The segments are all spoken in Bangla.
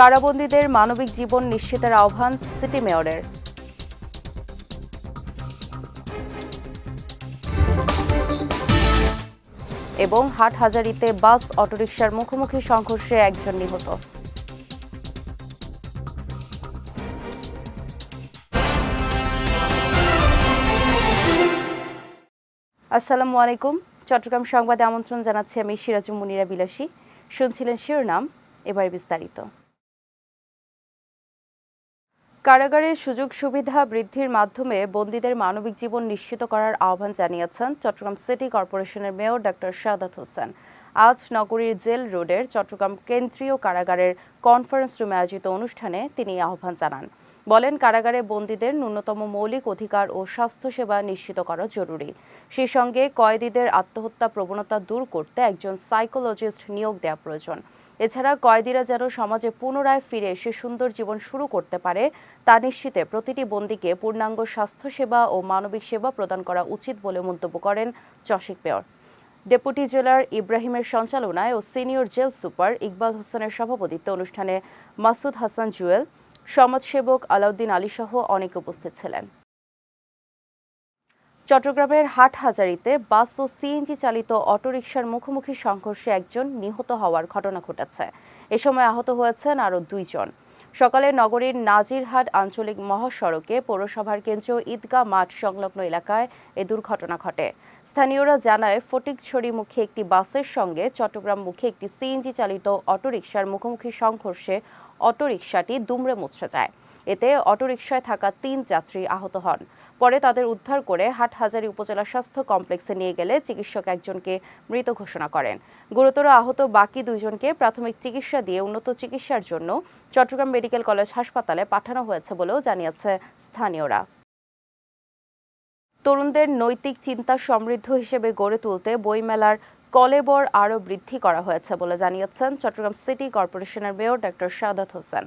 কারাবন্দীদের মানবিক জীবন নিশ্চিতের আহ্বান সিটি মেয়রের। এবং হাটহাজারিতে বাস, অটোরিকশার মুখোমুখি সংঘর্ষে একজন নিহত। আসসালামু আলাইকুম। চট্টগ্রাম সংবাদে আমন্ত্রণ জানাচ্ছি আমি সিরাজুম মুনিরা বিলাসী। শুনছিলেন শিরোনাম, এবার বিস্তারিত। কারাগারে সুযোগ সুবিধা বৃদ্ধির মাধ্যমে বন্দীদের মানবিক জীবন নিশ্চিত করার আহ্বান জানিয়েছেন চট্টগ্রাম সিটি কর্পোরেশনের মেয়র ডক্টর শাহাদাত হোসেন। আজ নগরীর জেল রোডের চট্টগ্রাম কেন্দ্রীয় কারাগারের কনফারেন্স রুমে আয়োজিত অনুষ্ঠানে তিনি আহ্বান জানান। বলেন, কারাগারে বন্দীদের ন্যূনতম মৌলিক অধিকার ও স্বাস্থ্যসেবা নিশ্চিত করা জরুরি। সেই সঙ্গে কয়েদিদের আত্মহত্যা প্রবণতা দূর করতে একজন সাইকোলজিস্ট নিয়োগ দেওয়া প্রয়োজন। এছাড়া কয়েদিরা যেন সমাজে পুনরায় ফিরে এসে সুন্দর জীবন শুরু করতে পারে, তা নিশ্চিতে প্রতিটি বন্দীকে পূর্ণাঙ্গ স্বাস্থ্যসেবা ও মানবিক সেবা প্রদান করা উচিত বলে মন্তব্য করেন চশিক মেয়র ডেপুটি জেলার ইব্রাহিমের সঞ্চালনায় ও সিনিয়র জেল সুপার ইকবাল হোসেনের সভাপতিত্বে অনুষ্ঠানে মাসুদ হাসান জুয়েল, সমাজসেবক আলাউদ্দিন আলী সহ অনেকে উপস্থিত ছিলেন। চট্টগ্রামের হাটহাজারিতে বাস ও সিএনজি চালিত অটোরিকশার মুখোমুখি সংঘর্ষে একজন নিহত হওয়ার ঘটনা ঘটেছে। এ সময় আহত হয়েছেন আরও দুইজন। সকালে নগরীর নাজিরহাট আঞ্চলিক মহাসড়কে পৌরসভার কেন্দ্রীয় ঈদগাহ মাঠ সংলগ্ন এলাকায় এ দুর্ঘটনা ঘটে। স্থানীয়রা জানায়, ফটিকছড়ি মুখে একটি বাসের সঙ্গে চট্টগ্রাম মুখে একটি সিএনজি চালিত অটোরিকশার মুখোমুখি সংঘর্ষে অটোরিকশাটি দুমড়ে মুচড়ে যায়। এতে অটোরিকশায় থাকা তিন যাত্রী আহত হন। পরে তাদের উদ্ধার করে হাটহাজারী উপজেলা স্বাস্থ্য কমপ্লেক্সে নিয়ে গেলে চিকিৎসক একজনকে মৃত ঘোষণা করেন। গুরুতর আহত বাকি দুইজনকে প্রাথমিক চিকিৎসা দিয়ে উন্নত চিকিৎসার জন্য চট্টগ্রাম মেডিকেল কলেজ হাসপাতালে পাঠানো হয়েছে বলেও জানিয়েছে স্থানীয়রা। তরুণদের নৈতিক চিন্তা সমৃদ্ধ হিসেবে গড়ে তুলতে বইমেলার কলেবর আরও বৃদ্ধি করা হয়েছে বলে জানিয়েছেন চট্টগ্রাম সিটি কর্পোরেশনের মেয়র ডক্টর সাদাত হোসেন।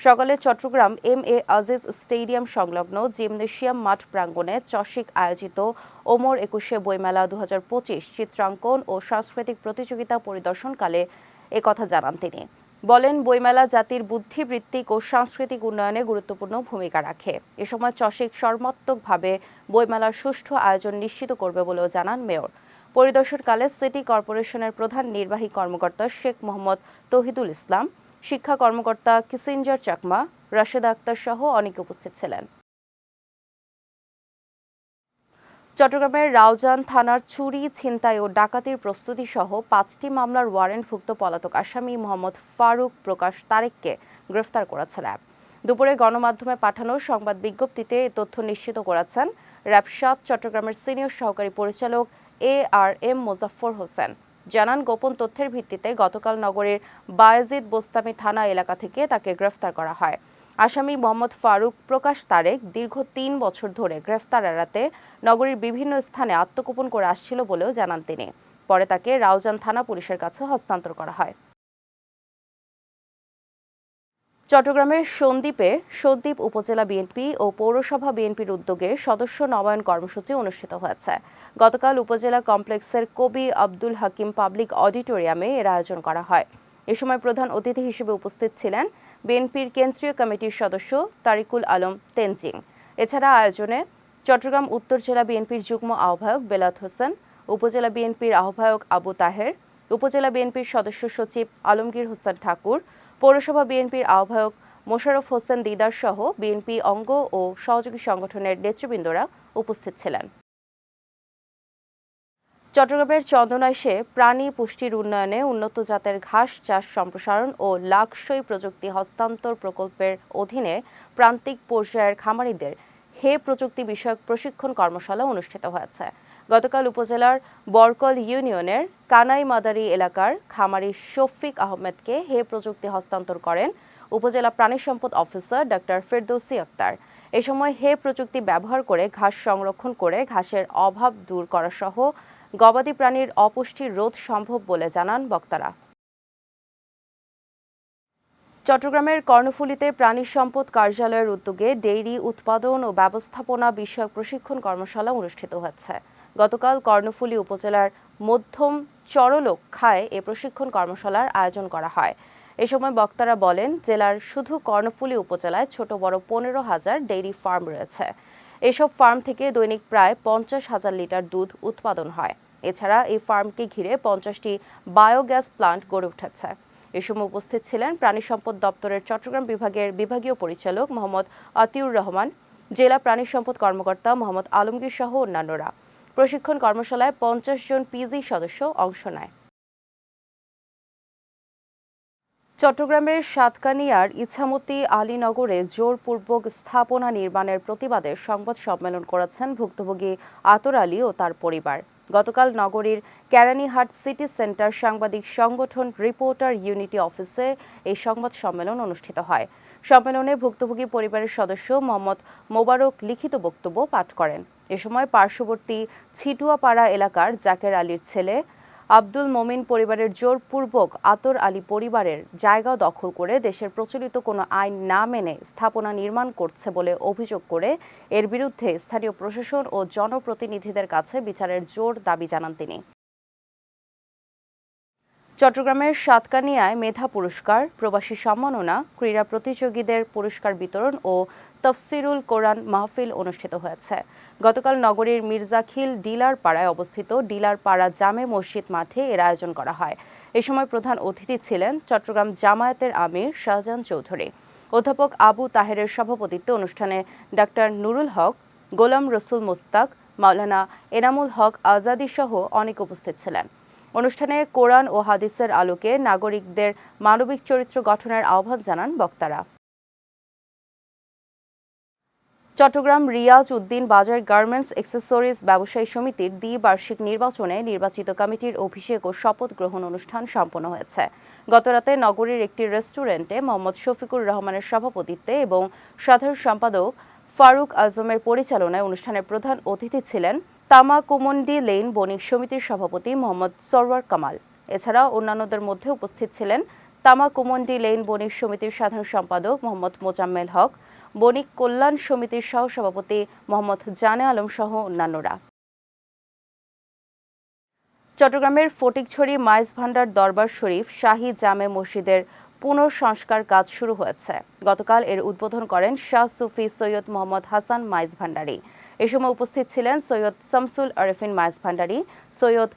সকালে Chittagong M A Aziz stadium সংলগ্ন জিমনেশিয়াম মাঠ প্রাঙ্গণে চসিক আয়োজিত ওমর একুশে বইমেলা দু চিত্রাঙ্কন ও সাংস্কৃতিক প্রতিযোগিতা পরিদর্শনকালে একথা জানান তিনি। বলেন, বইমেলা জাতির বুদ্ধিবৃত্তিক ও সাংস্কৃতিক উন্নয়নে গুরুত্বপূর্ণ ভূমিকা রাখে। এ সময় চসিক সর্বাত্মকভাবে বইমেলার সুষ্ঠু আয়োজন নিশ্চিত করবে বলেও জানান মেয়র। পরিদর্শনকালে সিটি কর্পোরেশনের প্রধান নির্বাহী কর্মকর্তা শেখ মোহাম্মদ তহিদুল ইসলাম শিক্ষা কর্মকর্তা কিসিঞ্জার চাকমা, রাশেদা আক্তার সহ অনেকে উপস্থিত ছিলেন। চট্টগ্রামের রাউজান থানার চুরি, ছিনতাই ও ডাকাতির প্রস্তুতি সহ পাঁচটি মামলার ওয়ারেন্টভুক্ত পলাতক আসামি মোহাম্মদ ফারুক প্রকাশ তারেককে গ্রেফতার করেছে র্যাব। দুপুরে গণমাধ্যমে পাঠানো সংবাদ বিজ্ঞপ্তিতে এ তথ্য নিশ্চিত করেছেন র্যাব সাত চট্টগ্রামের সিনিয়র সহকারী পরিচালক A R M Mozaffar Hossain. জানান, গোপন তথ্যের ভিত্তিতে গতকাল নগরের বায়াজিদ বোস্তামি থানা এলাকা থেকে তাকে গ্রেফতার করা হয়। আসামি মোহাম্মদ ফারুক প্রকাশ তারেক দীর্ঘ তিন বছর ধরে গ্রেফতার এড়াতে নগরীর বিভিন্ন স্থানে আত্মগোপন করে আসছিল বলেও জানান তিনি। পরে তাকে রাউজান থানা পুলিশের কাছে হস্তান্তর করা হয়। চট্টগ্রামের সন্দ্বীপে সন্দ্বীপ উপজেলা বিএনপি ও পৌরসভা বিএনপির উদ্যোগে সদস্য নবায়ন কর্মসূচি অনুষ্ঠিত হয়েছে। গতকাল উপজেলা কমপ্লেক্সের কবি আব্দুল হাকিম পাবলিক অডিটোরিয়ামে এর আয়োজন করা হয়। এ সময় প্রধান অতিথি হিসেবে উপস্থিত ছিলেন বিএনপির কেন্দ্রীয় কমিটির সদস্য তারিকুল আলম তেনজিং। এছাড়া আয়োজনে চট্টগ্রাম উত্তর জেলা বিএনপির যুগ্ম আহ্বায়ক বেলাত হোসেন, উপজেলা বিএনপির আহ্বায়ক আবু তাহের, উপজেলা বিএনপির সদস্য সচিব আলমগীর হোসেন ঠাকুর পৌরসভা বিএনপির আহ্বায়ক মোশাররফ হোসেন দিদার সহ বিএনপি অঙ্গ ও সহযোগী সংগঠনের নেতৃবৃন্দরা উপস্থিত ছিলেন। চট্টগ্রামের চন্দনাইশে প্রাণী পুষ্টির উন্নয়নে উন্নত জাতের ঘাস চাষ সম্প্রসারণ ও লাকসই প্রযুক্তি হস্তান্তর প্রকল্পের অধীনে প্রান্তিক পর্যায়ের খামারিদের হে প্রযুক্তি বিষয়ক প্রশিক্ষণ কর্মশালা অনুষ্ঠিত হয়েছে। গতকাল উপজেলার বরকল ইউনিয়নের কানাই মাদারি এলাকার খামারি শফিক আহমেদকে হে প্রযুক্তি হস্তান্তর করেন উপজেলা প্রাণী সম্পদ অফিসার ডক্টর ফেরদৌসি আক্তার। এ সময় হে প্রযুক্তি ব্যবহার করে ঘাস সংরক্ষণ করে ঘাসের অভাব দূর করা সহ গবাদি প্রাণীর অপুষ্টির রোধ সম্ভব বলে জানান বক্তারা। চট্টগ্রামের কর্ণফুলীতে প্রাণী সম্পদ কার্যালয়ের উদ্যোগে ডেইরি উৎপাদন ও ব্যবস্থাপনা বিষয়ক প্রশিক্ষণ কর্মশালা অনুষ্ঠিত হয়েছে গতকাল কর্ণফুলী উপজেলার মধ্যম চরলক্ষায় এ প্রশিক্ষণ কর্মশালার আয়োজন করা হয়। এ সময় বক্তারা বলেন, জেলার শুধু কর্ণফুলী উপজেলায় ছোট বড় পনেরো হাজার ডেইরি ফার্ম রয়েছে। এসব ফার্ম থেকে দৈনিক প্রায় পঞ্চাশ হাজার লিটার দুধ উৎপাদন হয়। এছাড়া এই ফার্মকে ঘিরে পঞ্চাশটি বায়োগ্যাস প্লান্ট গড়ে উঠেছে। এ সময় উপস্থিত ছিলেন প্রাণী সম্পদ দপ্তরের চট্টগ্রাম বিভাগের বিভাগীয় পরিচালক মোহাম্মদ আতিউর রহমান, জেলা প্রাণী সম্পদ কর্মকর্তা মোহাম্মদ আলমগীর সহ অন্যান্যরা। প্রশিক্ষণ কর্মশালায় পঞ্চাশ জন পিজি সদস্য অংশ নেয়। চট্টগ্রামের সাতকানিয়ার ইছামতি আলীনগরে জোরপূর্বক স্থাপনা নির্মাণের প্রতিবাদে সংবাদ সম্মেলন করেছেন ভুক্তভোগী আতর আলী ও তার পরিবার। গতকাল নগরীর কেরানীহাট সিটি সেন্টার সাংবাদিক সংগঠন রিপোর্টার ইউনিটি অফিসে এই সংবাদ সম্মেলন অনুষ্ঠিত হয়। সম্মেলনে ভুক্তভোগী পরিবারের সদস্য মোহাম্মদ মোবারক লিখিত বক্তব্য পাঠ করেন। এ সময় পার্শ্ববর্তী ছিটুয়াপাড়া এলাকার জাকের আলীর ছেলে আব্দুল মোমিন পরিবারের জোরপূর্বক আতর আলী পরিবারের জায়গা দখল করে দেশের প্রচলিত কোনো আইন না মেনে স্থাপনা নির্মাণ করছে বলে অভিযোগ করে এর বিরুদ্ধে স্থানীয় প্রশাসন ও জনপ্রতিনিধিদের কাছে বিচারের জোর দাবি জানান তিনি। চট্টগ্রামের সাতকানিয়ায় মেধা পুরস্কার, প্রবাসী সম্মাননা, ক্রীড়া প্রতিযোগীদের পুরস্কার বিতরণ ও তফসিরুল কোরআন মাহফিল অনুষ্ঠিত হয়েছে। গতকাল নগরীর মির্জাখিল ডিলার পাড়ায় অবস্থিত ডিলার পাড়া জামে মসজিদ মাঠে এর আয়োজন করা হয়। এ সময় প্রধান অতিথি ছিলেন চট্টগ্রাম জামায়াতের আমির শাহজাহান চৌধুরী। অধ্যাপক আবু তাহেরের সভাপতিত্বে অনুষ্ঠানে ডাক্তার নুরুল হক, গোলাম রসুল মোস্তাক, মাওলানা এনামুল হক আজাদি সহ অনেক উপস্থিত ছিলেন। অনুষ্ঠানে কোরআন ও হাদিসের আলোকে নাগরিকদের মানবিক চরিত্র গঠনের আহ্বান জানান বক্তারা। চট্টগ্রাম রিয়াজ উদ্দিন বাজার গার্মেন্টস এক্সেসরিজ ব্যবসায়ী সমিতির দ্বিবার্ষিক নির্বাচনে নির্বাচিত কমিটির অভিষেক ও শপথ গ্রহণ অনুষ্ঠান সম্পন্ন হয়েছে। গতরাতে নগরীর একটি রেস্টুরেন্টে মোহাম্মদ শফিকুর রহমানের সভাপতিত্বে এবং সাধারণ সম্পাদক ফারুক আজমের পরিচালনায় অনুষ্ঠানের প্রধান অতিথি ছিলেন তামা কুমন্ডি লেন বণিক সমিতির সভাপতি মোহাম্মদ সরওয়ার কামাল। এছাড়া অন্যান্যদের মধ্যে উপস্থিত ছিলেন তামা কুমন্ডি লেন বণিক সমিতির সাধারণ সম্পাদক মোহাম্মদ মোজাম্মেল হক বণিক কল্যাণ সমিতির সহসভাপতি মোহাম্মদ জানে আলম সহ অন্যান্যরা। চট্টগ্রামের ফটিকছড়ি মাইজ ভান্ডার দরবার শরীফ শাহী জামে মসজিদের পুনঃসংস্কার কাজ শুরু হয়েছে। গতকাল এর উদ্বোধন করেন শাহ সুফি সৈয়দ মোহাম্মদ হাসান মাইজ ভান্ডারী। এ সময় উপস্থিত ছিলেন সৈয়দ শামসুল আরেফিন মাইজ ভান্ডারী, সৈয়দ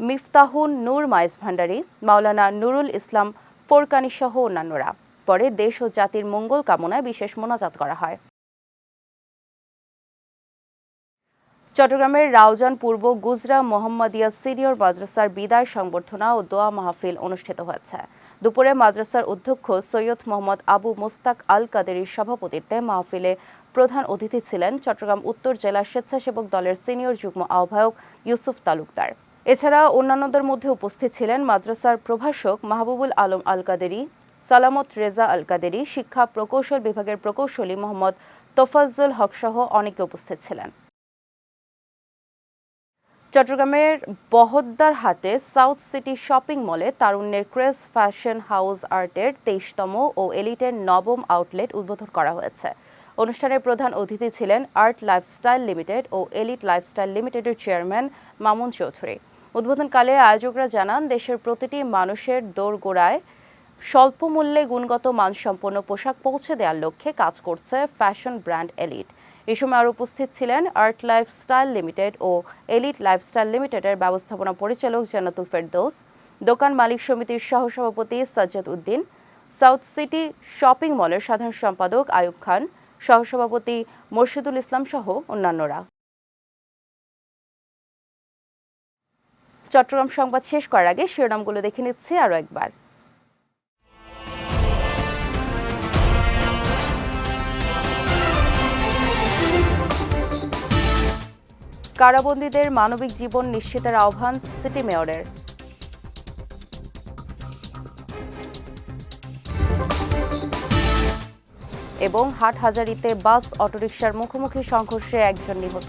মিফতাহুন নূর মাইজ ভান্ডারী, মাওলানা নুরুল ইসলাম ফোরকানি সহ অন্যান্যরা। পরে দেশ ও জাতির মঙ্গল কামনায় বিশেষ মোনাজাত করা হয়। চট্টগ্রামের রাউজান পূর্ব গুজরা মোহাম্মদিয়া সিনিয়র মাদ্রাসার বিদায় সংবর্ধনা ও দোয়া মাহফিল অনুষ্ঠিত হয়েছে। দুপুরে মাদ্রাসার অধ্যক্ষ সৈয়দ মোহাম্মদ আবু মোস্তাক আল কাদেরির সভাপতিত্বে মাহফিলে প্রধান অতিথি ছিলেন চট্টগ্রাম উত্তর জেলা স্বেচ্ছাসেবক দলের সিনিয়র যুগ্ম আহ্বায়ক ইউসুফ তালুকদার। এছাড়া অন্যান্যদের মধ্যে উপস্থিত ছিলেন মাদ্রাসার প্রভাষক মাহবুবুল আলম আল কাদেরি সালামত রেজা আল কাদেরি শিক্ষা প্রকৌশল বিভাগের প্রকৌশলী মোহাম্মদ তোফাজ্জল হক সহ অনেকে উপস্থিত ছিলেন। চট্টগ্রামের বহদ্দার হাটে সাউথ সিটি শপিং মলে তারুণ্যের ক্রেস ফ্যাশন হাউস আর্টের তেইশতম ও এলিটের নবম আউটলেট উদ্বোধন করা হয়েছে। অনুষ্ঠানের প্রধান অতিথি ছিলেন আর্ট লাইফস্টাইল লিমিটেড ও এলিট লাইফস্টাইল লিমিটেডের চেয়ারম্যান মামুন চৌধুরী। উদ্বোধনকালে আয়োজকরা জানান, দেশের প্রতিটি মানুষের দোরগোড়ায় স্বল্প মূল্যে গুণগত মানসম্পন্ন পোশাক পৌঁছে দেওয়ার লক্ষ্যে কাজ করছে ফ্যাশন ব্র্যান্ড এলিট। এ সময় আর উপস্থিত ছিলেন আর্ট লাইফস্টাইল লিমিটেড ও এলিট লাইফস্টাইল লিমিটেডের ব্যবস্থাপনা পরিচালক জান্নাতুল ফেরদৌস, দোকান মালিক সমিতির সহসভাপতি Sajjad Uddin, south city shopping মলের সাধারণ সম্পাদক আয়ুব খান, সহসভাপতি মোর্শেদুল ইসলাম সহ অন্যান্যরা। চট্টগ্রাম সংবাদ শেষ করার আগে শিরোনামগুলো দেখে নিচ্ছি আরও একবার। কারাবন্দীদের মানবিক জীবন নিশ্চিতের আহ্বান সিটি মেয়রের। এবং হাটহাজারিতে বাস, অটোরিকশার মুখোমুখি সংঘর্ষে একজন নিহত।